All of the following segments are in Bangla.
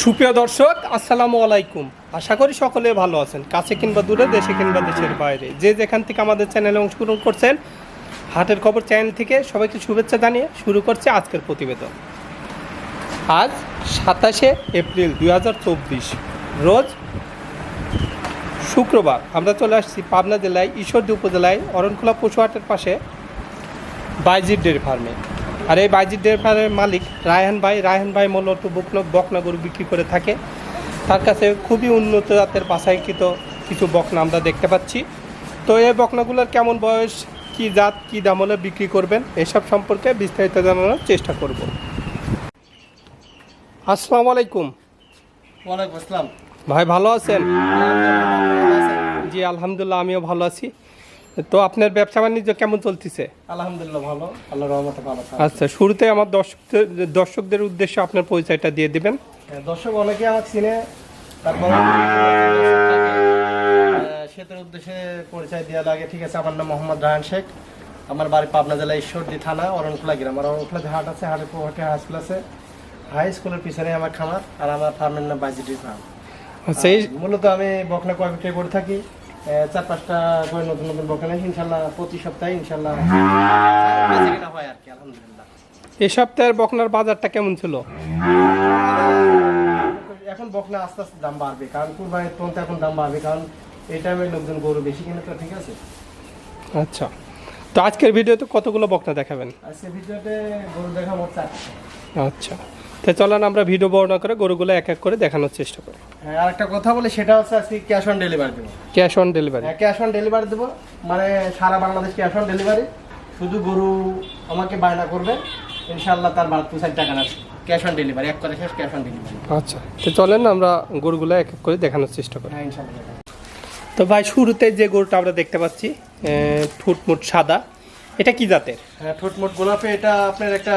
সুপ্রিয় দর্শক, আসসালামু আলাইকুম। আশা করি সকলে ভালো আছেন। কাছে কিংবা দূরে, দেশে কিংবা দেশের বাইরে। যে যেখান থেকে আমাদের চ্যানেলে অংশগ্রহণ করছেন, হাটের খবর চ্যানেল থেকে সবাইকে শুভেচ্ছা জানিয়ে শুরু করছে আজকের প্রতিবেদন। আজ সাতাশে এপ্রিল দুই হাজার চব্বিশ, রোজ শুক্রবার। আমরা চলে আসছি পাবনা জেলায়, ঈশ্বরদী উপজেলায়, অরণখোলা পশু হাটের পাশে, বাইজির ডেয়ারি ফার্মে। আর এই বাইজির ডেয়ারি মালিক রায়হান ভাই রায়হান ভাই মূলত বকনা বকনা গরু বিক্রি করে থাকে। তার কাছে খুবই উন্নত জাতের বাছাইকৃত কিছু বকনা আমরা দেখতে পাচ্ছি। তো এই বকনাগুলোর কেমন বয়স কি জাত কি দাম হলে বিক্রি করবেন এসব সম্পর্কে বিস্তারিত জানানোর চেষ্টা করব। আসসালামু আলাইকুম। ওয়ালাইকুম আসসালাম। ভাই ভালো আছেন? জি আলহামদুলিল্লাহ আমিও ভালো আছি। তো আপনার ব্যবসা বাণিজ্য কেমন চলতেছে? আলহামদুলিল্লাহ ভালো আল্লাহ রহমতে ভালো আচ্ছা শুরুতে আমার দর্শকদের দর্শকদের উদ্দেশ্যে আপনার পরিচয়টা দিয়ে দিবেন। হ্যাঁ, দর্শক অনেকে আমাকে চিনে তারপর সেতুর উদ্দেশ্যে পরিচয় দেওয়া লাগে ঠিক আছে আমার নাম মোহাম্মদ রায়হান শেখ। আমার বাড়ি পাবনা জেলা ঈশ্বরদী থানা অরণখোলা গ্রাম। আমার অরণখোলা যে হাট আছে হাটের হাই স্কুল আছে। হাই স্কুলের পিছনে আমার খামার আর আমার ফার্মের নাম বাইজিটি ফার্ম আচ্ছা মূলত আমি বকনা কয় বিক্রি করে থাকি। চার পাঁচটা করে নতুন নতুন বকনা ইনশাল্লাহ প্রতি সপ্তাহে ইনশাল্লাহ হয় আর কি আলহামদুলিল্লাহ এই সপ্তাহের বকনার বাজারটা কেমন ছিল? এখন বকনা আস্তে আস্তে দাম বাড়বে কারণ কুরবানির পর্যন্ত এখন দাম বাড়বে কারণ এই টাইমে লোকজন গরু বেশি কিনে তো ঠিক আছে? আচ্ছা। তো আজকের ভিডিওতে কতগুলো বকনা দেখাবেন? আজকের ভিডিওতে গরু দেখা মোট চারটে। আচ্ছা। তো চলেন আমরা ভিডিও বর্ণনা করে গরুগুলো এক এক করে দেখানোর চেষ্টা করি। হ্যাঁ আরেকটা কথা বলে সেটা হচ্ছে আজকে ক্যাশ অন ডেলিভারি দেবো। ক্যাশ অন ডেলিভারি হ্যাঁ ক্যাশ অন ডেলিভারি দেবো মানে সারা বাংলাদেশ ক্যাশ অন ডেলিভারি শুধু গরু আমাকে বায়না করবে ইনশাল্লাহ তার দু চার টাকা আছে ক্যাশ অন ডেলিভারি এক করে শেষ ক্যাশ অন ডেলিভারি আচ্ছা তো চলেন আমরা গরুগুলো এক এক করে দেখানোর চেষ্টা করি। হ্যাঁ ইনশাল্লাহ তো ভাই শুরুতে যে গরুটা আমরা দেখতে পাচ্ছি ঠুটমুট সাদা এটা কি জাতের? হ্যাঁ ঠোঁটমোট গোলাপে এটা আপনার একটা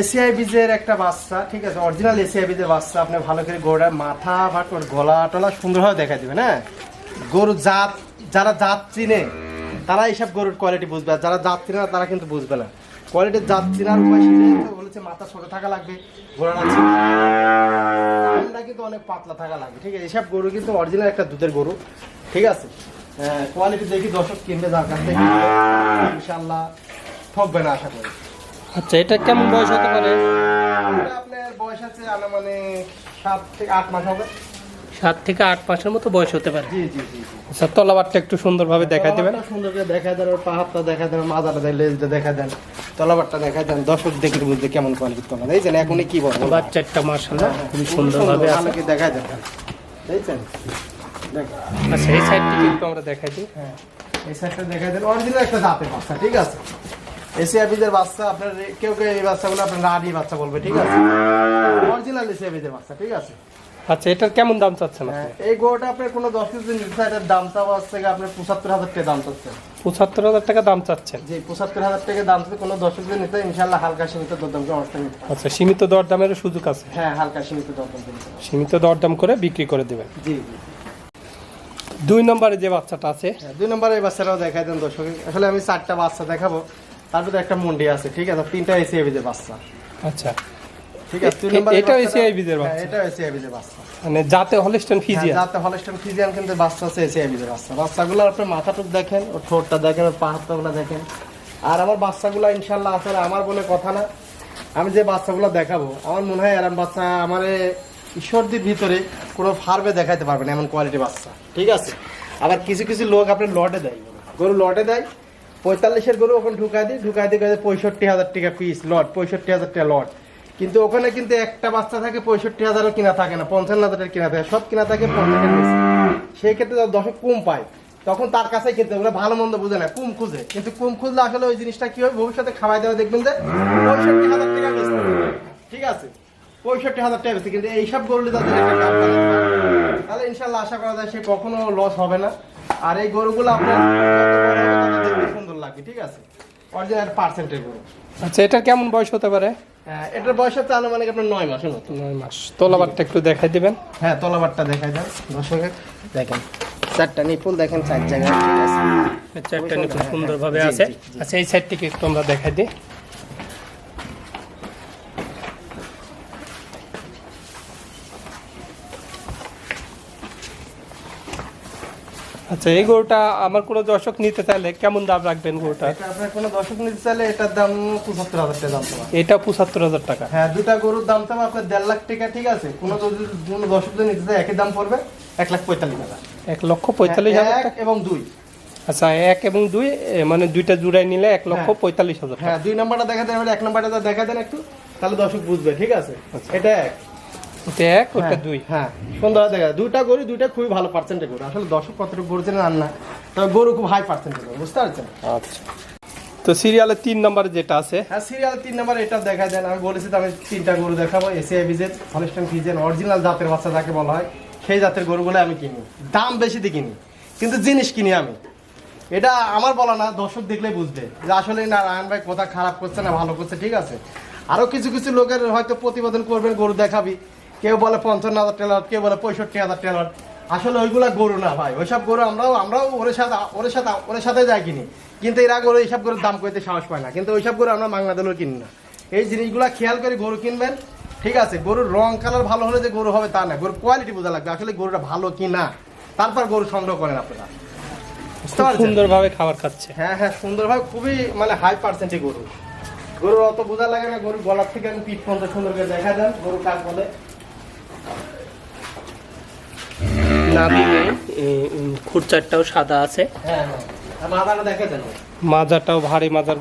এসিআই বীজের একটা বাচ্চা, ঠিক আছে? অরিজিনাল এসিআই বাচ্চা। আপনি ভালো করে মাথা ওর গলা টলা সুন্দরভাবে দেখা দিবেন হ্যাঁ? গরুর জাত, যারা জাত চিনে, তারা এইসব গরুর কোয়ালিটি বুঝবে। যারা জাত চিনে না, তারা কিন্তু বুঝবে না। কোয়ালিটির জাত চিনার বলেছে মাথা ছোট থাকা লাগবে কিন্তু অনেক পাতলা থাকা লাগবে, ঠিক আছে? এইসব গরু কিন্তু অরিজিনাল একটা দুধের গরু, ঠিক আছে? কোয়ালিটি দেখি দর্শক কিনবে যার কাছ থেকে। ইনশাল্লাহ ঠকবে না, আশা করি। আচ্ছা এটা কেমন বয়স হতে পারে? আপনার বয়স আছে আনুমানিক সাত থেকে আট মাস হবে। সাত থেকে আট মাসের মতো বয়স হতে পারে। জি জি জি আচ্ছা তলাবারটা একটু সুন্দরভাবে দেবেন। তলাবারটা সুন্দর করে দেখা দেন ওর পাহাড়টা দেখা দেন মাজাটা দেন লেজটা দেখা দেন তলাবারটা দেখা দেন দর্শক দেখে বুঝতে কেমন তোলা দেখছেন এখনই কি বলব বাচ্চাটা মার্শাল্লাহ খুবই সুন্দরভাবে দেখা দেন। দেখছেন? দেখেন আচ্ছা এই সাইড থেকে একটু আমরা দেখাই দিই। হ্যাঁ এই সাইডটা দেখা দেন অরিজিনাল একটা জাতের বাচ্চা ঠিক আছে? এসিয়া বীজের বাচ্চা আপনার কেউ কেউ এই বাচ্চাগুলো আপনার বাচ্চা বলবে ঠিক আছে? অরিজিনাল এসিয়া বীজের বাচ্চা ঠিক আছে? আচ্ছা এটার কেমন দাম চাচ্ছেন হ্যাঁ, এই আপনার কোনো দশ কেজি নিতে চায়, এটার দাম চাওয়া আপনার পঁচাত্তর হাজার টাকা দাম চাচ্ছে। পঁচাত্তর হাজার টাকা দাম চাচ্ছেন? যে পঁচাত্তর হাজার টাকা দাম চাচ্ছে কোনো দশ কেজি নিতে ইনশাল্লাহ হালকা সীমিত দরদাম করে অবস্থা আচ্ছা সীমিত দরদামের সুযোগ আছে? হ্যাঁ হালকা সীমিত দরদাম সীমিত দরদাম করে বিক্রি করে দেবেন? জি জি। দুই নম্বরে যে বাচ্চাটা আছে? হ্যাঁ, দুই নম্বরে এই বাচ্চাটাও দেখাই দেন দর্শক। আসলে আমি চারটা বাচ্চা দেখাবো। তার ভিতরে একটা মুন্ডি আছে ঠিক আছে? তিনটা এসি এবিজের বাচ্চা। আচ্ছা। ঠিক আছে বীজের হ্যাঁ, বাচ্চা? বাচ্চা। মানে হলিস্টন হ্যাঁ, যাতে হলস্টন ফিজিয়ান কিন্তু বাচ্চা আছে বাচ্চা। বাচ্চাগুলো আপনি মাথাটুক দেখেন ঠোঁটটা দেখেন ওর পাহাড়টাগুলো দেখেন। আর আমার বাচ্চাগুলো ইনশাল্লাহ আসলে আমার বলে কথা না। আমি যে বাচ্চাগুলো দেখাবো আমার মনে হয় এরম বাচ্চা আমার ঈশ্বরদীর ভিতরে কোনো ফার্মে দেখাতে পারবে না এমন কোয়ালিটি বাচ্চা। ঠিক আছে? আবার কিছু কিছু লোক আপনার লটে দেয়। গরু লটে দেয় পঁয়তাল্লিশের গরু ওখানে ঢুকাই দিই ঢুকাই কয়ে পঁয়ষট্টি হাজার টাকা পিস লট পঁয়ষট্টি হাজার টাকা লট কিন্তু ওখানে কিন্তু একটা বাচ্চা থাকে পঁয়ষট্টি হাজারও কিনা থাকে না পঞ্চান্ন হাজারের কিনা থাকে, সব কিনা থাকে পঞ্চাশের বেশি সেই ক্ষেত্রে দশক কম পায়। তখন তার কাছে খেতে ওগুলো ভালো মন্দ বুঝে না, কুম খুঁজে। কিন্তু কুম খুঁজলে আসলে ওই জিনিসটা কি হয় ভবিষ্যতে খাওয়াই দেওয়া দেখবেন যে পঁয়ষট্টি হাজার টাকা হবে। ঠিক আছে? পঁয়ষট্টি হাজার টাকা বেশি। কিন্তু এইসব গরুলে তাদের তাহলে ইনশাল্লাহ আশা করা যায় সে কখনো লস হবে না। আর এই গরুগুলো আপনার হবে দেখতে ঠিক আছে? অরিজিনাল পার্সেন্টের গরু আচ্ছা এটা কেমন বয়স হতে পারে? হ্যাঁ, এটার বয়স হচ্ছে আনুমানিক আপনার নয় মাসের মতো নয় মাস। তলাবারটা একটু দেখাই দিবেন। হ্যাঁ তলাবারটা দেখাই দেন দর্শকে দেখেন চারটা নিপুল দেখেন চার জায়গায় চারটা নিপুল সুন্দরভাবে আছে। আচ্ছা এই সাইড থেকে একটু আমরা দেখাই দিই। আচ্ছা এই গরুটা আমার কোনো দর্শক নিতে চাইলে কেমন দাম রাখবেন গরুটা? এটা আপনার কোনো দর্শক নিতে চাইলে এটার দাম পঁচাত্তর হাজার টাকা দাম এটা পঁচাত্তর হাজার টাকা। হ্যাঁ দুটা গরুর দাম তো আপনার দেড় লাখ টাকা ঠিক আছে? কোনো যদি কোনো দর্শক যদি নিতে চাই একই দাম পড়বে এক লাখ পঁয়তাল্লিশ হাজার। এক লক্ষ পঁয়তাল্লিশ হাজার এবং দুই। আচ্ছা এক এবং দুই মানে দুইটা জুড়াই নিলে এক লক্ষ হ্যাঁ। পঁয়তাল্লিশ হাজার হ্যাঁ দুই নাম্বারটা দেখা দেন এক নাম্বারটা দেখা দেন একটু তাহলে দর্শক বুঝবে ঠিক আছে? এটা এক। এটা এক ওটা হ্যাঁ, দুই। হ্যাঁ। সুন্দর দেখা যায়। গরু দুইটা খুবই ভালো পার্সেন্টের গরু। আসলে দর্শক কতটুকু গরু আর না। তবে গরু খুব হাই পার্সেন্টের গরু বুঝতে পারছেন? আচ্ছা। তো সিরিয়ালের তিন নম্বরে যেটা আছে? হ্যাঁ সিরিয়াল তিন নাম্বার এটা দেখা দেন। আমি বলেছি তো আমি তিনটা গরু দেখাবো এসিআই ভিজেট হলিস্টান ফিজেন অরিজিনাল জাতের বাচ্চা যাকে বলা হয় সেই জাতের গরুগুলো আমি কিনি। দাম বেশি দিয়ে কিনি কিন্তু জিনিস কিনি আমি। এটা আমার বলা না দর্শক দেখলেই বুঝবে। যে আসলে না রায়ন ভাই কথা খারাপ করছে না ভালো করছে ঠিক আছে। আরও কিছু কিছু লোকের হয়তো প্রতিবেদন করবেন গরু দেখাবি। কেউ বলে পঞ্চান্ন হাজার টেলার কেউ বলে পঁয়ষট্টি হাজার টেলার। আসলে ওইগুলা গরু না ভাই ওইসব গরু আমরাও আমরাও ওর সাথে ওর সাথে ওর সাথে যাই কিনি। কিন্তু এরা গরু এইসব গরুর দাম করতে সাহস পায় না। কিন্তু ওইসব গরু আমরা মাংনা দিলেও কিনি না। এই জিনিসগুলো খেয়াল করে গরু কিনবেন। ঠিক আছে গরুর রং কালার ভালো হলে যে গরু হবে তা না। গরুর কোয়ালিটি বোঝা লাগবে আসলে গরুটা ভালো কি না তারপর গরু সংগ্রহ করেন আপনারা। সুন্দরভাবে খাবার খাচ্ছে। হ্যাঁ হ্যাঁ সুন্দরভাবে খুবই মানে হাই পার্সেন্টে গরু। গরুর অত বোঝা লাগে না গরুর গলার থেকে আমি পিঠ পর্যন্ত সুন্দর করে দেখা যান গরু কাক বলে। নাভিনে খুরচারটাও সাদা আছে। হ্যাঁ হ্যাঁ। দেখা মাজাটাও ভারী মাজার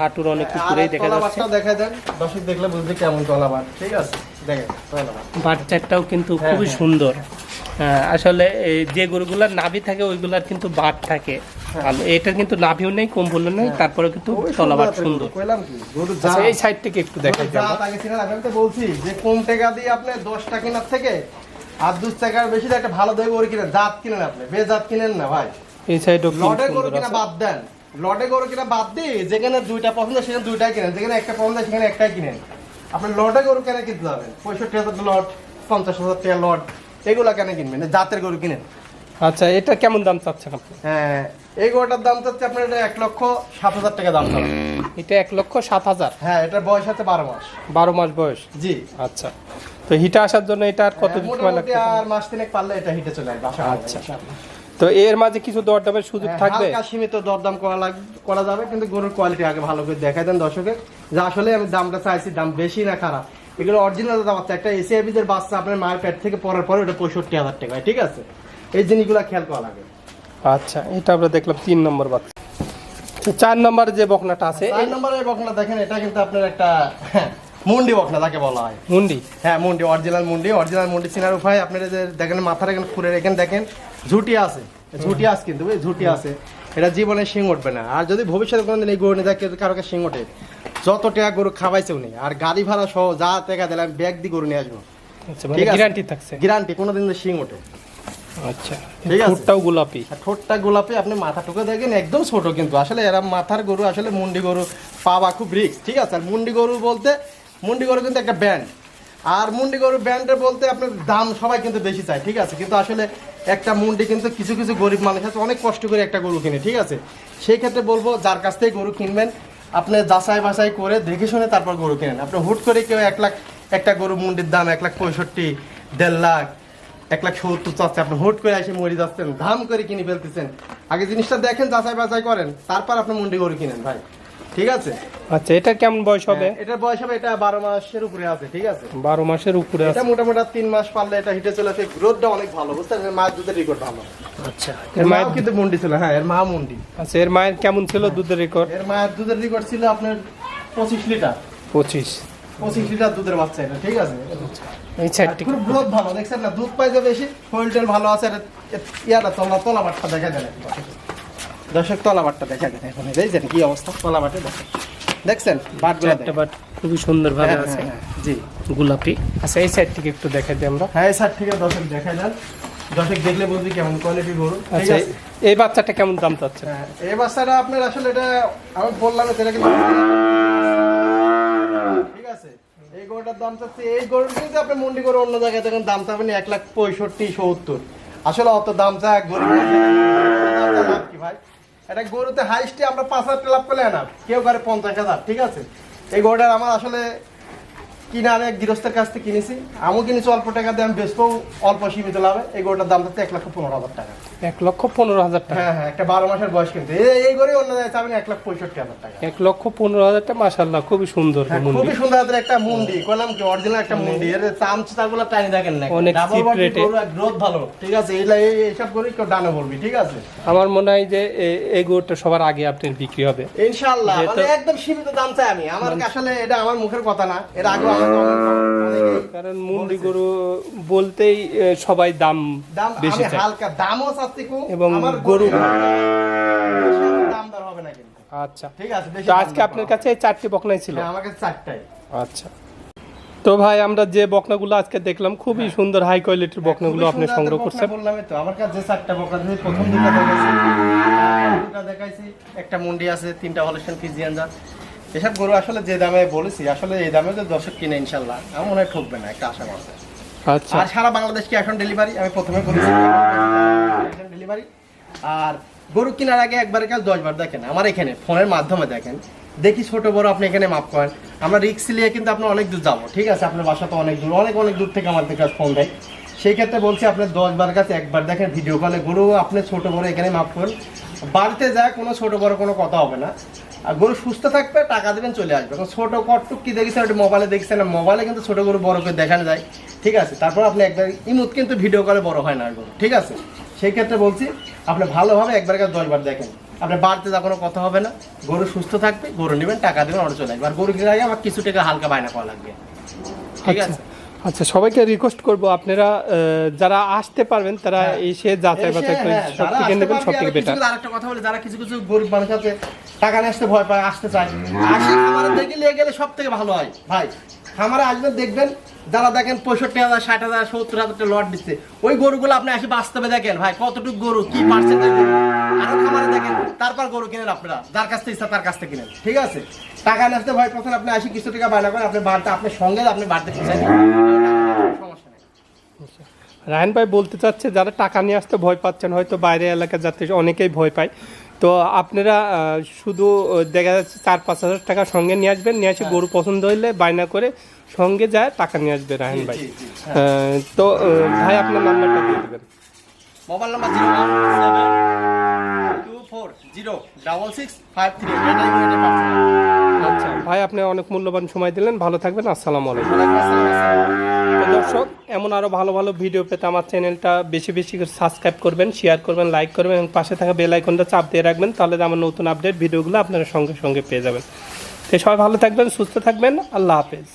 হাঁটুর অনেক উপরেই দেখা যাচ্ছে। তলাবারটাও দেখা দেন। দর্শক দেখলে বুঝবে কেমন তলাবার ঠিক আছে? দেখেন বাচ্চাটাও কিন্তু হ্যাঁ, খুবই হ্যাঁ। সুন্দর। হ্যাঁ, আসলে এই যে গরুগুলার নাভি থাকে ওইগুলার কিন্তু বাট থাকে। এটার কিন্তু নাভিও নেই কম্বলও নেই তারপরে কিন্তু তলাবাট সুন্দর। আচ্ছা এই সাইড থেকে একটু যাব আগে আমি তো বলছি যে কম টাকা দিয়ে আপনি দশ টাকা কেনার থেকে আর দু টাকার বেশি একটা ভালো দই গরু কিনেন জাত কিনেন আপনি বেজাত কিনেন না ভাই। এই সাইডও লডে গরু কিনা বাদ দেন লডে গরু কিনা বাদ দিয়ে যেখানে দুইটা পছন্দ সেখানে দুইটাই কিনেন যেখানে একটা পছন্দ সেখানে একটাই কিনেন। আপনি লডে গরু কেন কিনতে যাবেন পঁয়ষট্টি হাজার লট পঞ্চাশ হাজার টাকা লট এগুলা কেন কিনবেন জাতের গরু কিনেন। আচ্ছা এটা কেমন দাম চাচ্ছেন আপনি? হ্যাঁ এই গরুটার দাম চাচ্ছে আপনার এটা এক লক্ষ সাত হাজার টাকা দাম চাচ্ছে। এটা এক লক্ষ সাত হাজার। হ্যাঁ এটার বয়স আছে বারো মাস। বারো মাস বয়স? জি। আচ্ছা। তো হিটা আসার জন্য এটা আর কত হ্যাঁ, সময় লাগবে আর মাস তিনেক পারলে এটা হিটে চলে আসবে আচ্ছা। তো এর মাঝে কিছু দরদামের সুযোগ হ্যাঁ, থাকবে? হালকা সীমিত দরদাম করা লাগ- করা যাবে কিন্তু গরুর কোয়ালিটি আগে ভালো করে দেখাই দেন দর্শকে যে আসলে আমি দামটা চাইছি দাম বেশি না খারাপ। এগুলো অরিজিনাল দাম আছে একটা এসিআই বীজের বাচ্চা আপনার মায়ের পেট থেকে পরের পরে ওটা পঁয়ষট্টি হাজার টাকা ঠিক আছে? এই জিনিসগুলো খেয়াল করা লাগে। আচ্ছা এটা আমরা দেখলাম তিন নম্বর বাচ্চা। চার নম্বর যে বকনাটা আছে চার নম্বরের বকনা দেখেন এটা কিন্তু আপনার একটা মুন্ডি বকনা তাকে বলা হয়। মুন্ডি? হ্যাঁ মুন্ডি অরিজিনাল মুন্ডি অরিজিনাল মুন্ডি চিনার উপায় আপনারা যে দেখেন মাথার এখানে খুলে রেখেন দেখেন ঝুটি আছে। ঝুটি আছে কিন্তু? ঝুটি আছে। এটা জীবনে শিং উঠবে না। আর যদি ভবিষ্যতে কোনোদিন এই গরু নিয়ে দেখে কারোকে শিং ওঠে যত টাকা গরু খাওয়াইছে উনি আর গাড়ি ভাড়া সহ যা টাকা দিলাম ব্যাগ দিয়ে গরু নিয়ে আসব। আচ্ছা মানে ঠিক আছে। গ্যারান্টি থাকছে। গ্যারান্টি কোনোদিন শিং ওঠে। আচ্ছা। ঠিক আছে। ফুটটাও গোলাপি। আর ঠোঁটটা গোলাপি আপনি মাথাটুকু দেখেন একদম ছোট কিন্তু। আসলে এরা মাথার গরু আসলে মুন্ডি গরু পাওয়া খুব রিস্ক ঠিক আছে? আর মুন্ডি গরু বলতে মুন্ডি গরু কিন্তু একটা ব্যান্ড আর মুন্ডি গরু ব্যান্ডের বলতে আপনার দাম সবাই কিন্তু বেশি চায় ঠিক আছে? কিন্তু আসলে একটা মুন্ডি কিন্তু কিছু কিছু গরিব মানুষ আছে অনেক কষ্ট করে একটা গরু কিনে ঠিক আছে? সেই ক্ষেত্রে বলব যার কাছ থেকে গরু কিনবেন আপনি যাচাই বাছাই করে দেখে শুনে তারপর গরু কিনেন। আপনি হুট করে কেউ এক লাখ একটা গরু মুন্ডির দাম এক লাখ পঁয়ষট্টি দেড় লাখ এক লাখ সত্তর চাচ্ছে। আপনি হুট করে এসে মরে যাচ্ছেন ধাম করে কিনে ফেলতেছেন। আগে জিনিসটা দেখেন যাচাই বাছাই করেন তারপর আপনি মুন্ডি গরু কিনেন ভাই। ঠিক আছে? আচ্ছা এটা কেমন বয়স হবে? হ্যাঁ, এটার বয়স হবে এটা বারো মাসের উপরে আছে ঠিক আছে? বারো মাসের উপরে আছে। মোটামুটি তিন মাস পারলে এটা হিটে চলে আসে গ্রোথটা অনেক ভালো বুঝতে মায়ের দুধের রেকর্ড ভালো। আচ্ছা এর এর মায়ের কিন্তু মুন্ডি ছিল হ্যাঁ এর মা মুন্ডি। আচ্ছা এর মায়ের কেমন ছিল দুধের রেকর্ড এর মায়ের দুধের রেকর্ড ছিল আপনার পঁচিশ লিটার। পঁচিশ। পঁচিশ লিটার দুধের বাচ্চা এটা ঠিক আছে? এই সাইড থেকে। খুব গ্রোথ ভালো দেখছেন না? দুধ পাইছে বেশি শরীর টেল ভালো আছে ইয়াটা তলা তলা বাটটা দেখা যায় দর্শক তলা বাটটা দেখা যায় এখন। দেখছেন কি অবস্থা? তলা বাটে দেখেন। দেখছেন? বাটগুলো একটা বাট খুবই সুন্দর ভাবে হ্যাঁ, আছে। হ্যাঁ, হ্যাঁ, জি গোলাপি। আচ্ছা এই সাইড থেকে একটু দেখাই দিই আমরা। হ্যাঁ এই সাইড থেকে দর্শক দেখা যান দর্শক দেখলে বুঝবি কেমন কোয়ালিটি গরু। আচ্ছা এই বাচ্চাটা কেমন দাম চাচ্ছে? হ্যাঁ, এই বাচ্চাটা আপনার আসলে এটা আমি বললাম এটা কিন্তু ঠিক আছে? এই গরুটার দাম চাচ্ছে, এই গরুর কিন্তু আপনি মন্ডি করে অন্য জায়গায় দেখেন, দাম চাবেন এক লাখ পঁয়ষট্টি, সত্তর। আসলে অত দাম চা গরিব গরু ভাই? এটা গরুতে হাইস্টে আমরা পাঁচ হাজার লাভ করলে না, কেউ করে পঞ্চাশ হাজার, ঠিক আছে? এই গরুটার আমার আসলে কিনে আমি এক গৃহস্থের কাছ থেকে কিনেছি? আমিও কিনেছি অল্প টাকা দিয়ে আমি বেচবো অল্প সীমিত লাভে। এই গরুটার দাম হচ্ছে এক লক্ষ পনেরো হাজার টাকা। এক লক্ষ পনেরো হাজার টাকা। হ্যাঁ হ্যাঁ একটা বারো মাসের বয়স কিন্তু। এই- গরু অন্য জায়গায় চাবেন এক লাখ পঁয়ষট্টি হাজার টাকা। এক লক্ষ পনেরো হাজার টাকা মাসাল্লাহ খুবই সুন্দর হ্যাঁ, খুবই সুন্দর হাতের একটা মুন্ডি। কলাম কি অরিজিনাল একটা মুন্ডি। এর চামচা গুলো টানি দেখেন না অনেক rate এ। গ্রোথ ভালো। ঠিক আছে এই- এইসব করে কেউ ডানে বলবি ঠিক আছে? আমার মনে হয় যে এই গরুটা সবার আগে আপনার বিক্রি হবে। ইনশাআল্লাহ মানে একদম সীমিত দাম চাই আমি। আমার আসলে এটা আমার মুখের কথা না। এর আগে কারণ মুন্ডি গরু বলতেই সবাই দাম বেশি চায়। হালকা দামও চাচ্ছি এবং গরু- হবে না কিন্তু। আচ্ছা। ঠিক আছে তো আজকে আপনার কাছে চারটি বকনাই ছিল? হ্যাঁ, আমার কাছে চারটাই। আচ্ছা। তো ভাই আমরা যে বকনাগুলো আজকে দেখলাম খুবই সুন্দর হাই কোয়ালিটির বকনাগুলো খুবই আপনি সংগ্রহ করছেন। বললামই তো আমার কাছে যে চারটা বকনা দিয়েছি প্রথম দুটো দেখাইছি। দুটো দেখাইছি একটা মুন্ডি আছে তিনটা হলস্টেন ফিজিয়ান জাত এসব গরু আসলে যে দামে বলেছি আসলে এই দামে তো দর্শক কিনে ইনশাল্লাহ। আমার মনে হয় ঠকবে না একটা আশা আছে। আচ্ছা। আর সারা বাংলাদেশ কি এখন ডেলিভারি আমি প্রথমে বলেছি ডেলিভারি আর গরু কেনার আগে একবার কাজ দশ বার দেখেন আমার এখানে ফোনের মাধ্যমে দেখেন। দেখি ছোট বড় আপনি এখানে মাপ করেন। আমরা রিক্স নিয়ে কিন্তু আপনি অনেক দূর যাব ঠিক আছে? আপনার বাসা তো অনেক দূর অনেক অনেক দূর থেকে আমাদের কাছে ফোন দেয়। সেই ক্ষেত্রে বলছি আপনার দশ বার কাছে একবার দেখেন ভিডিও কলে গরু আপনি ছোট বড় এখানে মাপ করেন। বাড়িতে যায় কোনো ছোট বড় কোনো কথা হবে না। আর গরু সুস্থ থাকবে টাকা দেবেন চলে আসবে। এখন ছোট কটটুক কি দেখেছেন ওটা মোবাইলে দেখছেন না মোবাইলে কিন্তু ছোট গরু বড় করে দেখানো যায়। ঠিক আছে? তারপর আপনি একবার ইমুত কিন্তু ভিডিও কলে বড় হয় না গরু। ঠিক আছে? সেই ক্ষেত্রে বলছি আপনি ভালোভাবে একবার কাছে দশবার দেখেন। আপনি বাড়িতে যা কোনো কথা হবে না গরু সুস্থ থাকবে গরু নেবেন টাকা দেবেন অর্ডার চলে আসবে। আর গরু আগে আমার কিছু টাকা হালকা বায়না করা লাগবে। ঠিক আচ্ছা। আছে? আচ্ছা সবাইকে রিকোয়েস্ট করব আপনারা যারা আসতে পারবেন তারা হ্যাঁ। এসে যাচাই বাছাই করে হ্যাঁ, সব থেকে নেবেন সব থেকে বেটার আরেকটা কথা বলে যারা কিছু কিছু গরিব মানুষ আছে টাকা নিয়ে আসতে ভয় পায় আসতে চায়। আসে খামারে দেখে নিয়ে গেলে সব থেকে ভালো হয় ভাই। খামারে আসবেন দেখবেন যারা দেখেন পঁয়ষট্টি হাজার ষাট হাজার সত্তর হাজার লট দিচ্ছে ওই গরুগুলো আপনি আসে বাস্তবে দেখেন ভাই কতটুকু গরু কি গরু। আরও খামারে দেখেন তারপর গরু কিনেন আপনারা যার কাছ থেকে ইচ্ছা তার কাছ থেকে কিনেন ঠিক আছে? টাকা নিয়ে আসতে ভয় পাচ্ছেন আপনি আসি কিছু টাকা বায়না করেন আপনি বাড়িতে আপনার সঙ্গে আপনি বাড়তে। সমস্যা নেই। রায়ন ভাই বলতে চাচ্ছে যারা টাকা নিয়ে আসতে ভয় পাচ্ছেন হয়তো বাইরে এলাকা যাতে অনেকেই ভয় পায়। তো আপনারা শুধু দেখা যাচ্ছে চার পাঁচ হাজার টাকা সঙ্গে নিয়ে আসবেন নিয়ে এসে গরু পছন্দ হইলে বায়না করে সঙ্গে যায় টাকা নিয়ে আসবে রায়ন ভাই। আহ, তো ভাই আপনার নাম্বারটা দিয়ে দেবেন। Mobile number zero one two four zero double six five three আচ্ছা ভাই আপনি অনেক মূল্যবান সময় দিলেন। ভালো থাকবেন। আসসালামু আলাইকুম। দর্শক, এমন আরও ভালো ভালো ভিডিও পেতে আমার চ্যানেলটা বেশি বেশি করে সাবস্ক্রাইব করবেন শেয়ার করবেন লাইক করবেন এবং পাশে থাকা বেল আইকনটা চাপ দিয়ে রাখবেন, তাহলে আমার নতুন আপডেট ভিডিওগুলো আপনারা সঙ্গে সঙ্গে পেয়ে যাবেন। তো সবাই ভালো থাকবেন, সুস্থ থাকবেন, আল্লাহ হাফেজ।